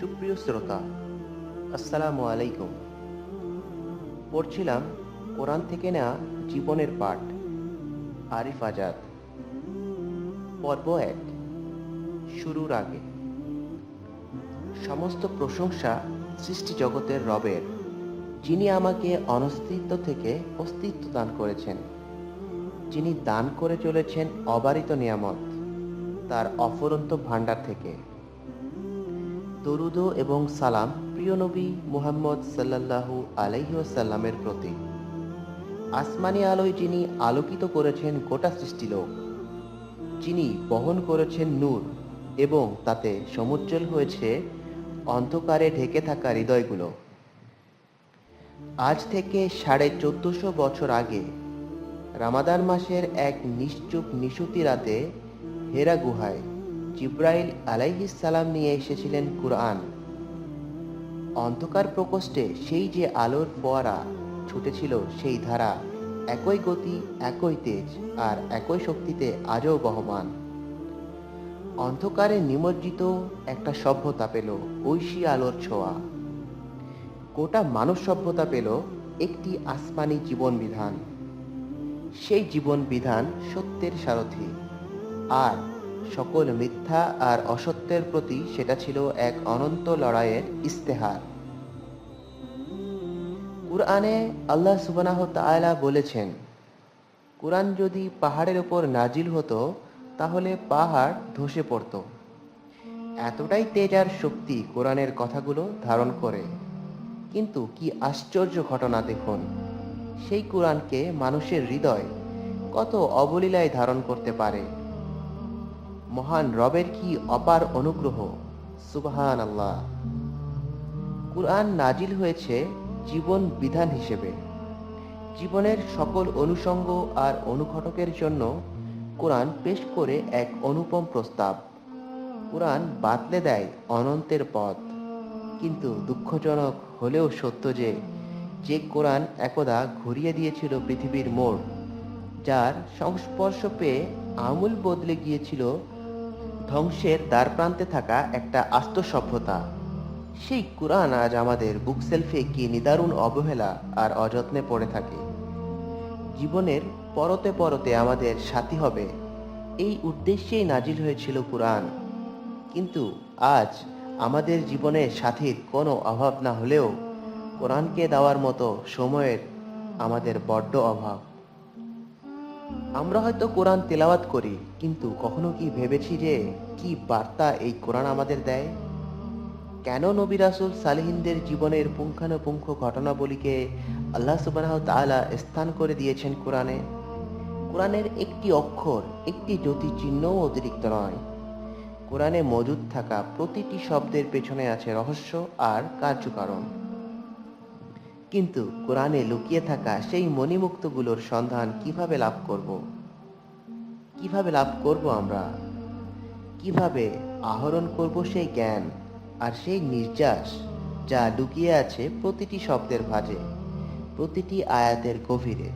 সুপ্রিয় শ্রোতা, আসসালামু আলাইকুম। পড়ছিলাম কোরআন থেকে নেওয়া জীবনের পাঠ, আরিফ আজাদ। পর্ব এক, শুরুর আগে। সমস্ত প্রশংসা সৃষ্টি জগতের রবের, যিনি আমাকে অনস্তিত্ব থেকে অস্তিত্ব দান করেছেন। যিনি দান করে চলেছেন অবারিত নিয়ামত, তার অফুরন্ত ভাণ্ডার থেকে। দরুদ এবং সালাম প্রিয় নবী মুহাম্মদ সাল্লাল্লাহু আলাইহি ওয়াসাল্লামের প্রতি। আসমানি আলোয় যিনি আলোকিত করেছেন গোটা সৃষ্টিলোক যিনি বহন করেছেন নূর এবং তাতে সমুজ্জ্বল হয়েছে অন্ধকারে ঢেকে থাকা হৃদয়গুলো। আজ থেকে সাড়ে চোদ্দশো বছর আগে রামাদান মাসের এক নিশ্চুপ নিশুতি রাতে হেরা গুহায় জিব্রাইল সালাম নিয়ে এসেছিলেন কুরআন। অন্ধকার প্রকোষ্ঠে সেই যে আলোর ফোয়ারা ছুটেছিল সেই ধারা একই গতি, একই তেজ আর একই শক্তিতে আজও বহমান। অন্ধকারে নিমজ্জিত একটা সভ্যতা পেল ঐশী আলোর ছোঁয়া। গোটা মানব সভ্যতা পেল একটি আসমানি জীবন বিধান সেই জীবন বিধান সত্যের সারথি। আর সকল মিথ্যা আর অসত্যের প্রতি সেটা ছিল এক অনন্ত লড়াইয়ের ইস্তেহার কুরআনে আল্লাহ সুবনাহ তাআলা বলেছেন, কুরআন যদি পাহাড়ের ওপর নাজিল হতো, তাহলে পাহাড় ধসে পড়ত। এতটাই তেজ আর শক্তি কোরআনের কথাগুলো ধারণ করে। কিন্তু কি আশ্চর্য ঘটনা দেখুন, সেই কোরআনকে মানুষের হৃদয় কত অবলীলায় ধারণ করতে পারে। মহান রবের কি অপার অনুগ্রহ? সুবহান আল্লাহ কুরআন নাজিল হয়েছে জীবন বিধান হিসেবে। জীবনের সকল অনুষঙ্গ আর অনুঘটকের জন্য কোরআন পেশ করে এক অনুপম প্রস্তাব। কোরআন বাতলে দেয় অনন্তের পথ। কিন্তু দুঃখজনক হলেও সত্য যে যে কোরআন একদা ঘুরিয়ে দিয়েছিল পৃথিবীর মোড়, যার সংস্পর্শ পেয়ে আমূল বদলে গিয়েছিল ধ্বংসের দ্বার প্রান্তে থাকা একটা আস্ত সভ্যতা। সেই কোরআন আজ আমাদের বুক সেলফে কি নিদারুণ অবহেলা আর অযত্নে পড়ে থাকে। জীবনের পরতে পরতে আমাদের সাথী হবে। এই উদ্দেশ্যেই নাজিল হয়েছিল কোরআন। কিন্তু আজ আমাদের জীবনে সাথীর কোনো অভাব না হলেও কোরআনকে দেওয়ার মতো সময়ের আমাদের বড্ড অভাব। আমরা হয়তো কোরআন তেলাওয়াত করি, কিন্তু কখনো কি ভেবেছি যে কি বার্তা এই কোরআন আমাদের দেয়? কেন নবী রাসুল সালেহিনদের জীবনের পুঙ্খানুপুঙ্খ ঘটনাবলীকে আল্লাহ সুবাহ তাআলা স্থান করে দিয়েছেন কোরআনে? কোরআনের একটি অক্ষর, একটি জ্যোতি চিহ্নও অতিরিক্ত নয়। কোরআনে মজুদ থাকা প্রতিটি শব্দের পেছনে আছে রহস্য আর কার্যকারণ। কিন্তু কোরআনে লুকিয়ে থাকা সেই মণিমুক্তগুলোর সন্ধান কীভাবে লাভ করব? কীভাবে লাভ করব আমরা? কীভাবে আহরণ করব সেই জ্ঞান আর সেই নির্যাস যা লুকিয়ে আছে প্রতিটি শব্দের ভাঁজে প্রতিটি আয়াতের গভীরে?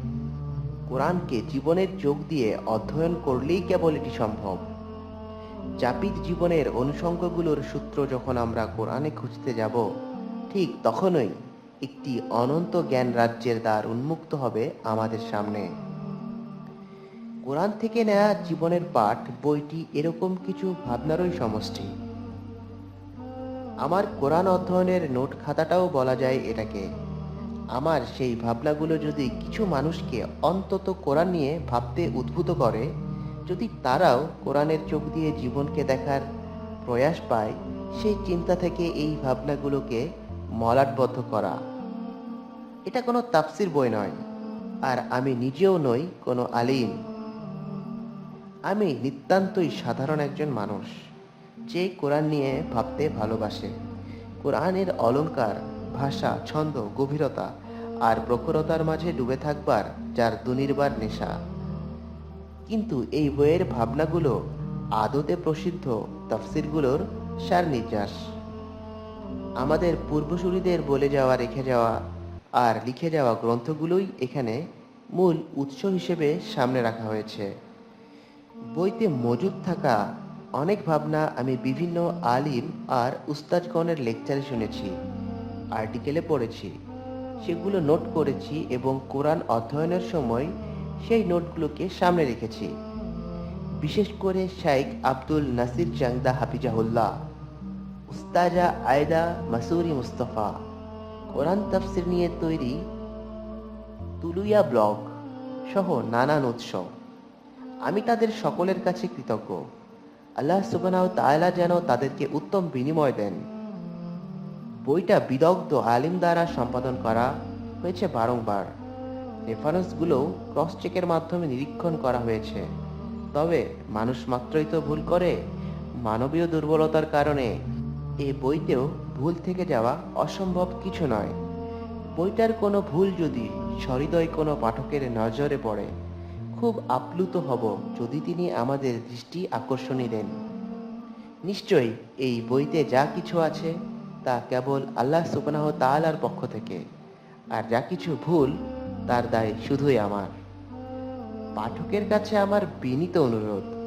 কোরআনকে জীবনের চোখ দিয়ে অধ্যয়ন করলেই কেবল এটি সম্ভব। জাপিত জীবনের অনুষঙ্গগুলোর সূত্র যখন আমরা কোরআনে খুঁজতে যাব, ঠিক তখনই একটি অনন্ত জ্ঞান রাজ্যের দ্বার উন্মুক্ত হবে আমাদের সামনে। কোরআন থেকে নেয়া জীবনের পাঠ, বইটি এরকম কিছু ভাবনারই সমষ্টি। আমার কোরআন অধ্যয়নের নোট খাতাটাও বলা যায় এটাকে। আমার সেই ভাবনাগুলো যদি কিছু মানুষকে অন্তত কোরআন নিয়ে ভাবতে উদ্ভূত করে, যদি তারাও কোরআনের চোখ দিয়ে জীবনকে দেখার প্রয়াস পায়, সেই চিন্তা থেকে এই ভাবনাগুলোকে মলাটবদ্ধ করা। এটা কোনো তাফসির বই নয়, আর আমি নিজেও নই কোনো আলিম। আমি নিতান্তই সাধারণ একজন মানুষ, যে কোরআন নিয়ে ভাবতে ভালোবাসে। কোরআনের অলঙ্কার ভাষা, ছন্দ, গভীরতা আর প্রখরতার মাঝে ডুবে থাকবার যার দুনির্বার নেশা। কিন্তু এই বইয়ের ভাবনাগুলো আদতে প্রসিদ্ধ তফসিরগুলোর সার নির্যাস আমাদের পূর্বসূরিদের বলে যাওয়া, রেখে যাওয়া আর লিখে যাওয়া গ্রন্থগুলোই এখানে মূল উৎস হিসেবে সামনে রাখা হয়েছে। বইতে মজুদ থাকা অনেক ভাবনা আমি বিভিন্ন আলিম আর উস্তাজগণের লেকচারে শুনেছি, আর্টিকেলে পড়েছি। সেগুলো নোট করেছি এবং কোরআন অধ্যয়নের সময় সেই নোটগুলোকে সামনে রেখেছি। বিশেষ করে শাইখ আব্দুল নাসির জাংদা হাফিজাহুল্লাহ, উস্তাজা আয়দা মাসুরি মুস্তফা। কোরআন তাফসির নিয়ে তৈরি তুলুইয়া ব্লগ সহ নানান উৎসব। আমি তাদের সকলের কাছে কৃতজ্ঞ। আল্লাহ সুবহানাহু তাআলা যেন তাদেরকে উত্তম বিনিময় দেন। বইটা বিদগ্ধ আলিম দ্বারা সম্পাদন করা হয়েছে বারংবার। রেফারেন্সগুলো ক্রস চেকের মাধ্যমে নিরীক্ষণ করা হয়েছে। তবে মানুষ মাত্রই তো ভুল করে, মানবীয় দুর্বলতার কারণে এ বইতেও ভুল থেকে যাওয়া অসম্ভব কিছু নয়। বইটার কোনো ভুল যদি সহৃদয় কোনো পাঠকের নজরে পড়ে, খুব আপ্লুত হব যদি তিনি আমাদের দৃষ্টি আকর্ষণী দেন। নিশ্চয়ই এই বইতে যা কিছু আছে, তা কেবল আল্লাহ সুবহানাহু তাআলার পক্ষ থেকে, আর যা কিছু ভুল, তার দায় শুধুই আমার। পাঠকের কাছে আমার বিনীত অনুরোধ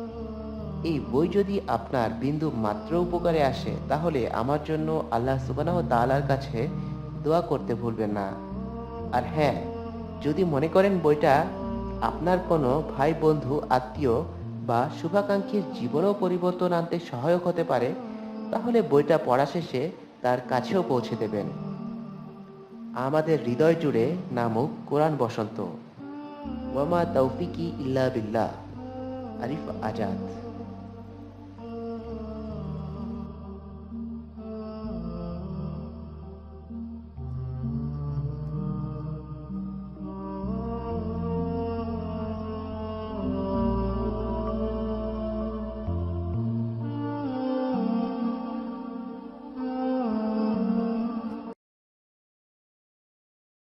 এই বই যদি আপনার বিন্দু মাত্র উপকারে আসে, তাহলে আমার জন্য আল্লাহ সুবহানাহু তাআলার কাছে দোয়া করতে ভুলবেন না। আর হ্যাঁ যদি মনে করেন বইটা আপনার কোনো ভাই, বন্ধু, আত্মীয় বা শুভাকাঙ্ক্ষীর জীবনেও পরিবর্তন আনতে সহায়ক হতে পারে, তাহলে বইটা পড়া শেষে তার কাছেও পৌঁছে দেবেন। আমাদের হৃদয় জুড়ে নামুক কোরআন বসন্ত। ওয়ামা তৌফিকি ইল্লা বিল্লাহ। আরিফ আজাদ।